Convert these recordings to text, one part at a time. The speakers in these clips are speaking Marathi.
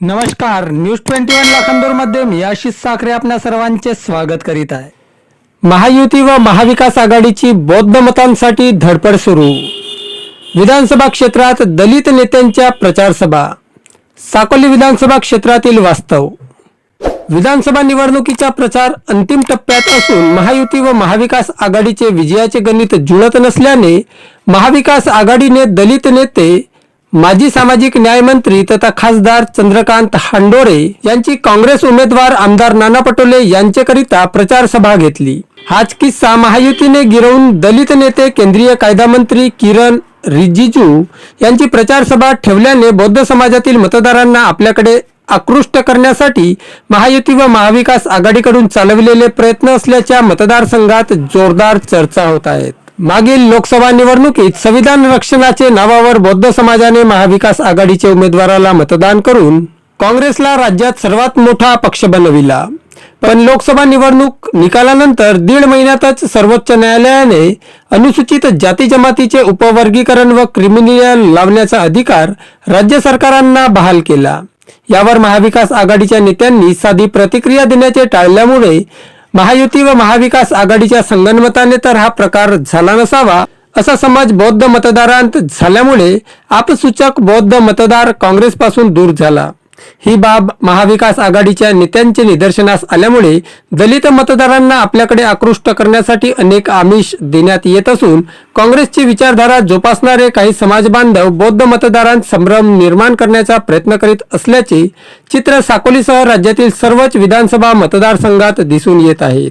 नमस्कार न्यूज ट्वेंटी वन लाखांदूरमध्ये मी आशिष साखरे आपल्या सर्वांचे स्वागत करीत आहे. महायुती व महाविकास आघाडीची बौद्ध मतांसाठी धडपड सुरू. विधानसभा क्षेत्रात दलित नेत्यांच्या प्रचारसभा साकोली विधानसभा क्षेत्रातील वास्तव. विधानसभा निवडणुकीचा प्रचार अंतिम टप्प्यात असून महायुती व महाविकास आघाडीचे विजयाचे गणित जुळत नसल्याने महाविकास आघाडीने दलित नेते माजी सामाजिक न्याय मंत्री तथा खासदार चंद्रकांत हांडोरे यांची काँग्रेस उमेदवार आमदार नाना पटोले यांच्याकरिता प्रचार सभा घेतली. हाच किस्सा महायुतीने गिरवून दलित नेते केंद्रीय कायदा मंत्री किरण रिजिजू यांची प्रचार सभा ठेवल्याने बौद्ध समाजातील मतदारांना आपल्याकडे आकृष्ट करण्यासाठी महायुती व महाविकास आघाडीकडून चालविलेले प्रयत्न असल्याच्या मतदारसंघात जोरदार चर्चा होत आहेत. मागील लोकसभा निवडणुकीत संविधान रक्षणाचे नावावर बौद्ध समाजाने महाविकास आघाडीचे उमेदवाराला मतदान करून काँग्रेसला राज्यात सर्वात मोठा पक्ष बनविला. पण लोकसभा निवडणूक निकालानंतर दीड महिन्यातच सर्वोच्च न्यायालयाने अनुसूचित जाती जमातीचे उपवर्गीकरण व क्रिमिनल लावण्याचा अधिकार राज्य सरकारांना बहाल केला. यावर महाविकास आघाडीच्या नेत्यांनी साधी प्रतिक्रिया देण्याचे टाळल्यामुळे महायुती व महाविकास आघाडीच्या संगणमताने तर हा प्रकार झाला नसावा असा समाज बौद्ध मतदारांत झाल्यामुळे आपसूचक बौद्ध मतदार काँग्रेसपासून दूर झाला. ही बाब महाविकास आघाडीच्या नेत्यांचे निदर्शनास आल्यामुळे दलित मतदारांना आपल्याकडे आकृष्ट करण्यासाठी अनेक आमिष देण्यात येत असून काँग्रेसची विचारधारा जोपासणारे काही समाज बांधव बौद्ध मतदारांत संभ्रम निर्माण करण्याचा प्रयत्न करीत असल्याचे चित्र साकोलीसह राज्यातील सर्वच विधानसभा मतदारसंघात दिसून येत आहेत.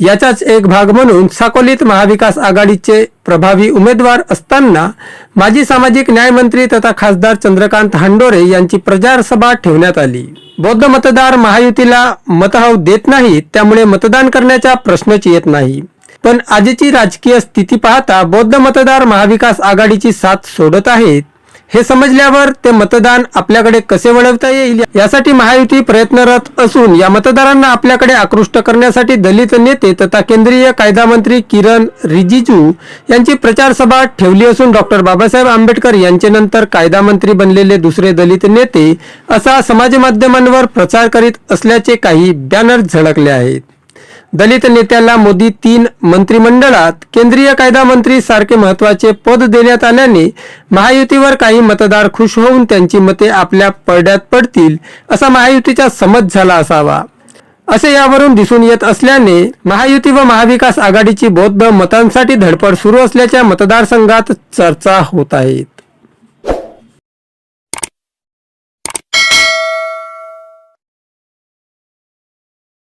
याचाच एक भाग म्हणून साकोलीत महाविकास आघाडीचे प्रभावी उमेदवार असताना माजी सामाजिक न्यायमंत्री तथा खासदार चंद्रकांत हांडोरे यांची प्रचारसभा ठेवण्यात आली. बौद्ध मतदार महायुतीला मतहाव देत नाहीत त्यामुळे मतदान करण्याचा प्रश्नच येत नाही. पण आजची राजकीय स्थिती पाहता बौद्ध मतदार महाविकास आघाडीची साथ सोडत आहेत हे समजल्यावर ते मतदान आपल्याकडे कसे वळवता येईल यासाठी महायुती प्रयत्नरत असून या मतदारांना आपल्याकडे आकृष्ट करण्यासाठी दलित नेते तथा केंद्रीय कायदा मंत्री किरण रिजिजू यांची प्रचारसभा ठेवली असून डॉक्टर बाबासाहेब आंबेडकर यांच्यानंतर कायदा मंत्री बनलेले दुसरे दलित नेते असा समाज माध्यमांवर प्रचार करीत असल्याचे काही बॅनर झळकले आहेत. दलित नेत्याला मोदी तीन मंत्रिमंडळात केंद्रीय कायदा मंत्री सारखे महत्त्वाचे पद देण्यात आल्याने महायुतीवर काही मतदार खुश होऊन त्यांची मते आपल्या पडद्यात पडतील असा महायुतीचा समज झाला असावा. असे यावरून दिसून येत असल्याने महायुती व महाविकास आघाडीची बौद्ध मतांसाठी धडपड सुरू असल्याच्या मतदारसंघात चर्चा होत आहेत